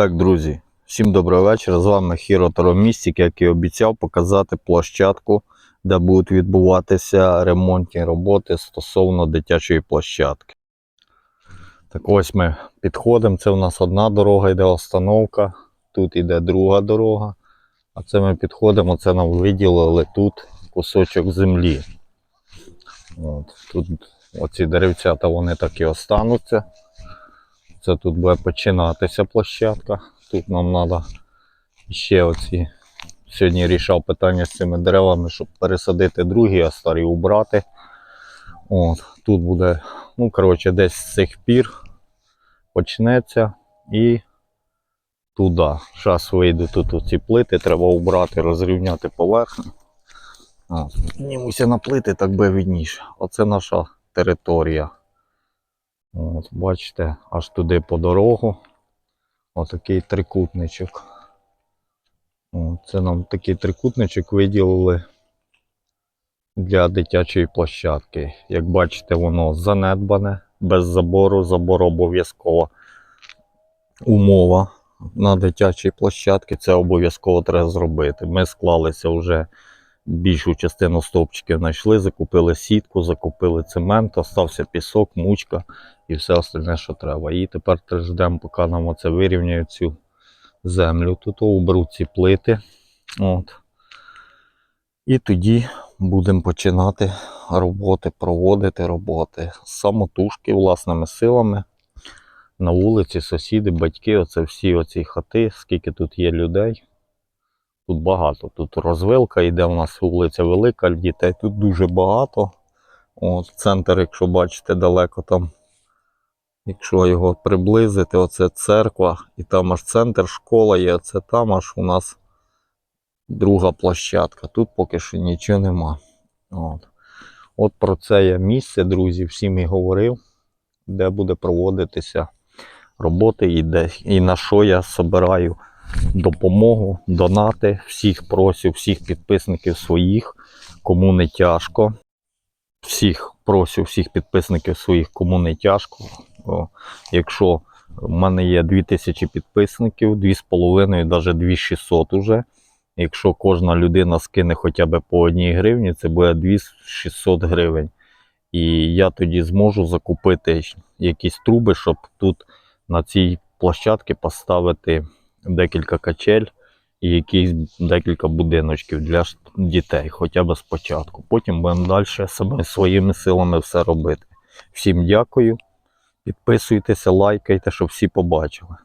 Так, друзі, всім доброго вечора. З вами Хіро Таромістік, як і обіцяв показати площадку, де будуть відбуватися ремонтні роботи стосовно дитячої площадки. Так ось ми підходимо. Це у нас одна дорога, йде остановка, тут йде друга дорога. А це ми підходимо, це нам виділили тут кусочок землі. От, тут оці деревцята вони так і остануться. Це тут буде починатися площадка. Тут нам треба ще оці. Сьогодні рішав питання з цими деревами, щоб пересадити другі, а старі убрати. От, тут буде, ну, коротше, десь з цих пір почнеться і туди. Зараз вийду тут оці плити, треба убрати, розрівняти поверхню. Піднімуся на плити, так би видніше. Оце наша територія. От, бачите, аж туди по дорогу. Отакий трикутничок. От, це нам такий трикутничок виділили для дитячої площадки. Як бачите, воно занедбане, без забору. Забор обов'язкова умова на дитячій площадці. Це обов'язково треба зробити. Ми склалися вже більшу частину стовпчиків знайшли, закупили сітку, закупили цемент, остався пісок, мучка і все остальне, що треба. І тепер ждемо, поки нам оце вирівняють цю землю. Тут уберуть ці плити. От. І тоді будемо починати роботи, проводити роботи. Самотужки власними силами. На вулиці, сусіди, батьки, оце всі оці хати, скільки тут є людей. Тут багато. Тут розвилка йде, у нас вулиця велика, дітей тут дуже багато. От, центр, якщо бачите, далеко там. Якщо його приблизити, оце церква, і там аж центр, школа є, це там аж у нас друга площадка. Тут поки що нічого нема. От, От про це я місце, друзі, всім і говорив, де буде проводитися роботи і, де, і на що я збираю допомогу, донати. Всіх просю, всіх підписників своїх, кому не тяжко. Всіх просю, всіх підписників своїх, кому не тяжко. О, якщо в мене є 2000 підписників, 2,5, навіть 2600 уже. Якщо кожна людина скине хоча б по одній гривні, це буде 2600 гривень. І я тоді зможу закупити якісь труби, щоб тут на цій площадці поставити декілька качель і якісь декілька будиночків для дітей, хоча б спочатку. Потім будемо далі своїми силами все робити. Всім дякую. Підписуйтеся, лайкайте, щоб всі побачили.